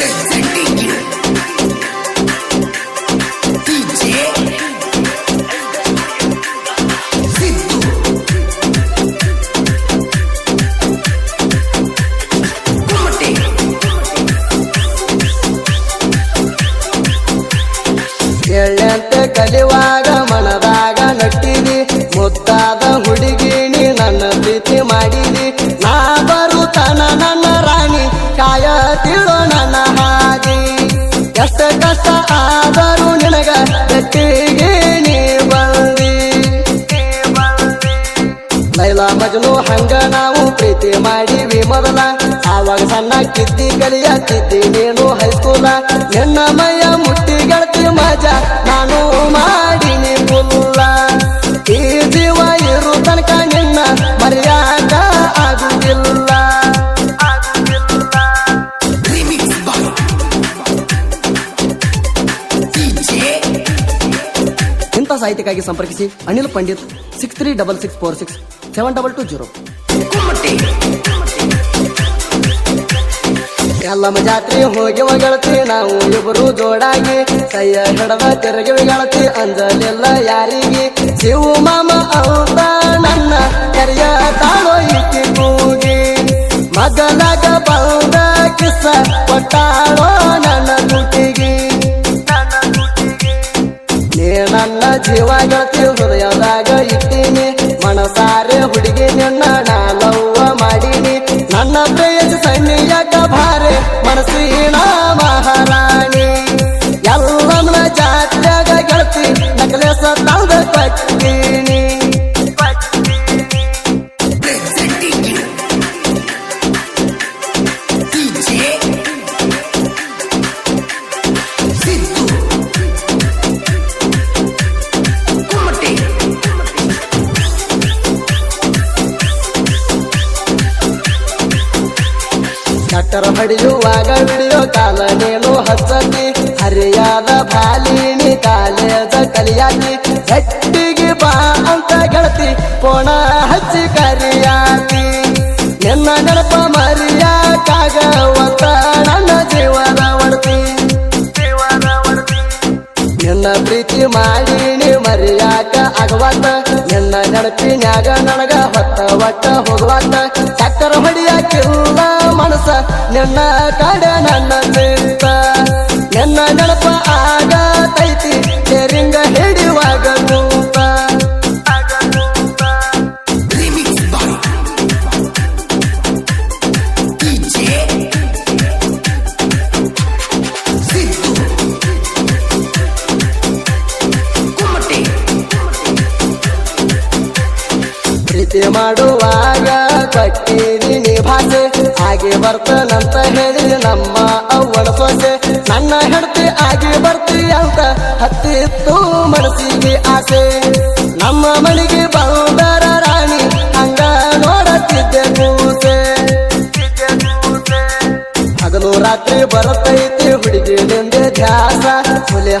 Thanks. Majnu ಹಂಗ ನಾವು ಪ್ರೀತಿ ಮಾಡಿವಿ ಮೊದಲ. ಆವಾಗ ಸಣ್ಣ ಕಿದ್ದಿ ಕಲಿಯತ್ತಿದ್ದಿ ನೀನು ಹೈಸ್ಕೂಲ ನಿನ್ನ ಮಯ ಮುಟ್ಟಿ ಗೆಳತಿ ಮಜ ನಾನು ಮಾಡಿನಿ ಪುಲ್ಲ ಈ ಜೀವ ಇರು ತನಕ ನಿನ್ನ ಮರ್ಯಾದ ಆಗುವುದಿಲ್ಲ ಸಾಹಿತ್ಯಕ್ಕಾಗಿ ಸಂಪರ್ಕಿಸಿ Anil Pandit six three double six four six seven double two zero Yellamma ಜಾತ್ರೆ ಹೋಗಿ ಗೆಳತಿ ನಾವು ಇಬ್ಬರು ಜೋಡಾಗಿ. ಕೈಯ ಹಿಡದ ತೆರಿಗೆ ಗೆಳತಿ ಅಂಜಲಿಲ್ಲ ಯಾರಿಗೆ? ಶಿವ ಮಾಮ ಅವತ ನನ್ನ ಕರಿಯ ತಾಳೋ ಇಕ್ಕಿ ಕೂಗಿ. ಮಗನಾಗ ಬಂದ ಕಿಸ್ಸ ಕೊಟ್ಟಾಳೋ ನನ್ನ ಕುಟಿಗೆ ನೀ ನನ್ನ ಜೀವ ಗೆಳತಿ, ಹೃದಯದಾಗ ಇಟ್ಟೀನಿ. ಮನಸಾರೆ ಹೊಡೆಯುವಾಗ ವಿಡಿಯೋ ಕಾಲ ನೀನು ಹಚ್ಚತಿ ಹರಿಯಾದ ಬಾಲಿನಿ, ಕಾಲೇಜ ಕಲಿಯಾತಿ ಗಟ್ಟಿಗೆ ಬಾ ಅಂತ ಗೆಳತಿ ಪೋಣ ಹಚ್ಚಿ ಕರಿಯಾತಿ ನಿನ್ನ ನೆನಪ ಮರಿಯಾಕಾಗ ಒತ್ತ ನನ್ನ ಜೀವನ ಒಡತಿ. ನಿನ್ನ ಪ್ರೀತಿ ಮಾಡಿನಿ, ಮರಿಯಾಕ ಆಗವಾತ, ನಿನ್ನ ನೆನಪಿನ್ಯಾಗ ನನಗ ಹೊತ್ತ ಒಟ್ಟ ಹೋಗುವಾತ. ನಿನ್ನ ಕಡೆ ನನ್ನ ಪ್ರೀತಿ ಮಾಡುವಾಗ ಕಟ್ಟಿದಿ ನೀ ಭಾಷೆ. ಹಾಗೆ ಬರ್ತನಂತ ಹೇಳಿ ನಮ್ಮ ಅವ್ವನ ಸೊಸೆ. ನನ್ನ ಹೆಂಡತಿ ಆಗಿ ಬರ್ತಿ ಅಂತ ಹತ್ತಿತ್ತು ಮನಸ್ಸಿಗೆ ಆಸೆ. ನಮ್ಮ ಮನೆಗೆ ಬಂದರ ರಾಣಿ, ಹಂಗ ನೋಡತ್ತಿದ್ದೆ ಕೂಸೆ. ಹಗಲು ರಾತ್ರಿ ಬರತೈತಿ ಹುಡುಗಿ ನಿಂದೆ ಧ್ಯಾಸ ಹುಲಿ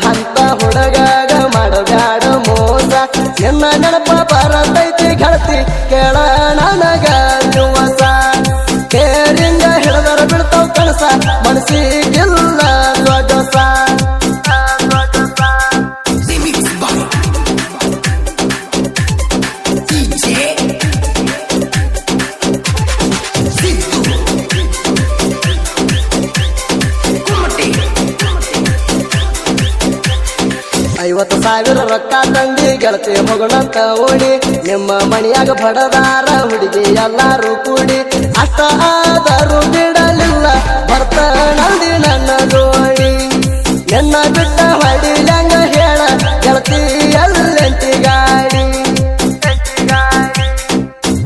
ಐವತ್ತು ಸಾವಿರ ರೊಕ್ಕ ತಂದಿ ಗೆಳತಿ ಮಗಳಂತ ಓಡಿ, ನಿಮ್ಮ ಮನೆಯಾಗ ಬಡದಾರ ಹುಡುಗಿ ಎಲ್ಲಾರು ಕೂಡಿ. ಅಷ್ಟ ಆದರೂ ಬಿಡಲಿಲ್ಲ ಬರ್ತ ನನ್ನ ಜೋಡಿ. ನನ್ನ ಬಿಟ್ಟ ಹೊಡಿಲಂಗ ಹೇಳ, ಗೆಳತಿ ಎಲ್ಲೆಂಟಿ ಗಾಡಿ.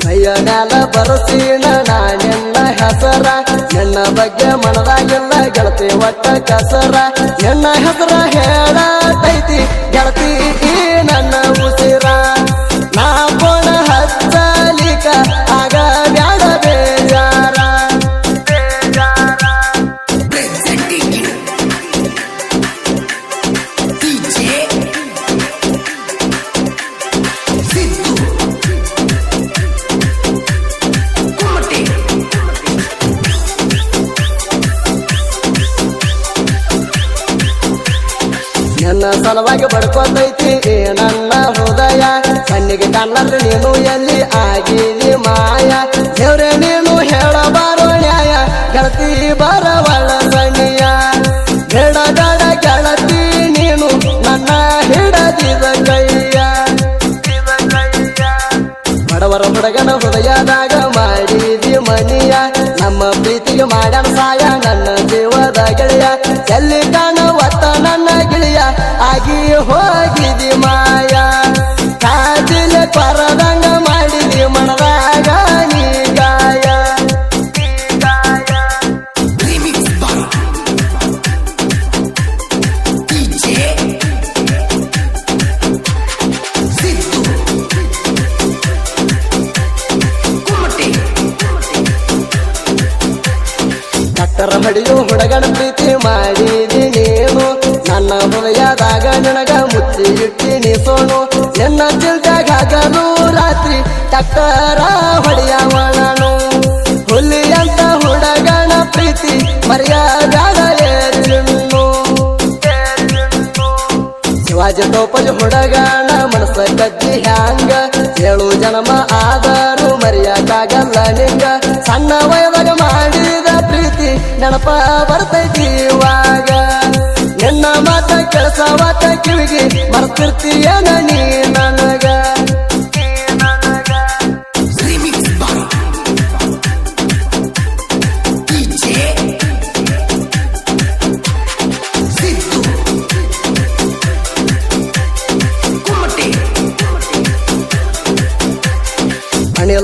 ಕೈಯ ಮ್ಯಾಲ ಬರಸೀನ ನಾನೆಲ್ಲ ಹೆಸರ. ನನ್ನ ಬಗ್ಗೆ ಮನದಾಗೆಲ್ಲ ಗೆಳತಿ ಒಟ್ಟ ಕಸರ. ನನ್ನ ಹೆಸರ ಹೇಳತೈತಿ ನಿನ್ನ ಸಲುವಾಗಿ ಬಡ್ಕೋತೈತಿ ಈ ನನ್ನ ಹೃದಯ. ಕಣ್ಣಿಗೆ ಕಣ್ಣಲ್ಲಿ ನೀನು ಎಲ್ಲಿ ಆಗಿದಿ ಮಾಯ. ದೇವ್ರೆ, ನೀನು ಹೇಳಬಾರೋ ನ್ಯಾಯ. ಗೆಳತಿ ಬರವಳ ಸಣಿಯ ಬೇಡ ಬೇಡ ಗೆಳತಿ, ನೀನು ನನ್ನ ಹಿಡದಿದ ಕೈಯ. ಬಡವರ ಹುಡುಗನ ಹೃದಯದಾಗ ಮಾಡಿದಿ ಮನಿಯ. ನಮ್ಮ ಪ್ರೀತಿಗೆ ಮಾಡ್ಯಾನ ಸಾಯ, ನನ್ನ ಡಾಕ್ಟರ್ ಹುಡಗನ ಹುಡುಗನ ಪ್ರೀತಿ ಮಾಡಿದಿ ನೀನು ನನ್ನ ಹೃದಯದಾಗ ನಿನಗ ಮುಚ್ಚಿ ಇಟ್ಟಿನಿ ಸೋನು. ನಿನ್ನ ಚಿಲ್ದಾಗ ಹಗಲು ರಾತ್ರಿ ಟಕ್ಕರ ಹೊಡೆಯವ ನಾನು ಹುಲಿ ಅಂತ ಹುಡುಗನ ಪ್ರೀತಿ ಮರ್ಯಾದಾಗಲೇ ಶಿವಾಜ ತೋಪಜ ಹುಡುಗನ ಮನಸ್ಸ ಕದ್ದಿ ಹ್ಯಾಂಗ? ಏಳು ಜನ್ಮ ಆದರೂ ಮರೆಯಕ್ಕಾಗಲ್ಲ ನಿಂಗ. ಸಣ್ಣ ವಯದಾಗ ಪ್ರೀತಿ ನೆನಪ ಬರ್ತೈತಿ ಇವಾಗ. ನಿನ್ನ ಮಾತ ಕಿವಿಗೆ ಬರ್ತಿರ್ತೀಯ ನೀ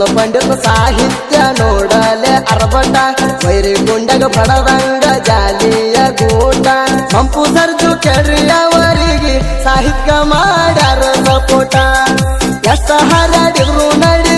ಅನಿಲ ಪಂಡಿತ ಸಾಹಿತ್ಯ ನೋಡಲೆ ಅರಬಟ. ವೈರಿ ಗುಂಡಗ ಪಡದಂಗ ಜಾಲಿಯ ಗೂಟ. ಸಂಪು ಸರ್ಜು ಕೆರಿಯವರಿಗೆ ಸಾಹಿತ್ಯ ಮಾಡ್ಯಾರ ಸಪೋಟ ಎಷ್ಟ ಹರಡಿರು ನಡಿಗುಲ್ಲ